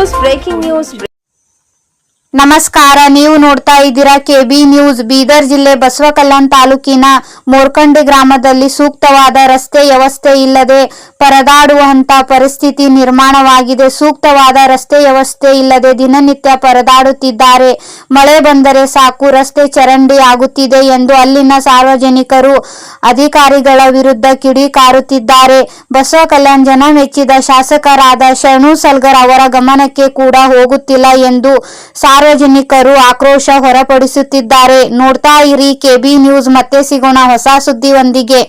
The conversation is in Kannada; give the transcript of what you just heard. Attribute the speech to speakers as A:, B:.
A: ನ್ಯೂಸ್
B: ನಮಸ್ಕಾರ, ನೀವು ನೋಡ್ತಾ ಇದ್ದೀರಾ ಕೆಬಿ ನ್ಯೂಸ್ ಬೀದರ್ ಜಿಲ್ಲೆ ಬಸವಕಲ್ಯಾಣ ತಾಲೂಕಿನ ಮೋರ್ಕಂಡಿ ಗ್ರಾಮದಲ್ಲಿ ಸೂಕ್ತವಾದ ರಸ್ತೆ ವ್ಯವಸ್ಥೆ ಇಲ್ಲದೆ ಪರದಾಡುವಂತ ಪರಿಸ್ಥಿತಿ ನಿರ್ಮಾಣವಾಗಿದೆ. ಸೂಕ್ತವಾದ ರಸ್ತೆ ವ್ಯವಸ್ಥೆ ಇಲ್ಲದೆ ದಿನನಿತ್ಯ ಪರದಾಡುತ್ತಿದ್ದಾರೆ. ಮಳೆ ಬಂದರೆ ಸಾಕು, ರಸ್ತೆ ಚರಂಡಿ ಆಗುತ್ತಿದೆ ಎಂದು ಅಲ್ಲಿನ ಸಾರ್ವಜನಿಕರು, ಅಧಿಕಾರಿಗಳ ವಿರುದ್ಧ ಕಿಡಿಕಾರುತ್ತಿದ್ದಾರೆ. ಬಸವ ಕಲ್ಯಾಣ ಜನ ಮೆಚ್ಚಿದ ಶಾಸಕರಾದ ಶರಣು ಸಲ್ಗರ್ ಅವರ ಗಮನಕ್ಕೆ ಕೂಡ ಹೋಗುತ್ತಿಲ್ಲ ಎಂದು ಸಾರ್ವಜನಿಕರು ಆಕ್ರೋಶ ಹೊರಪಡಿಸುತ್ತಿದ್ದಾರೆ. ನೋಡ್ತಾ ಇರಿ, ಕೆಬಿ ನ್ಯೂಸ್ ಮತ್ತೆ ಸಿಗೋಣ ಹೊಸ ಸುದ್ದಿಯೊಂದಿಗೆ.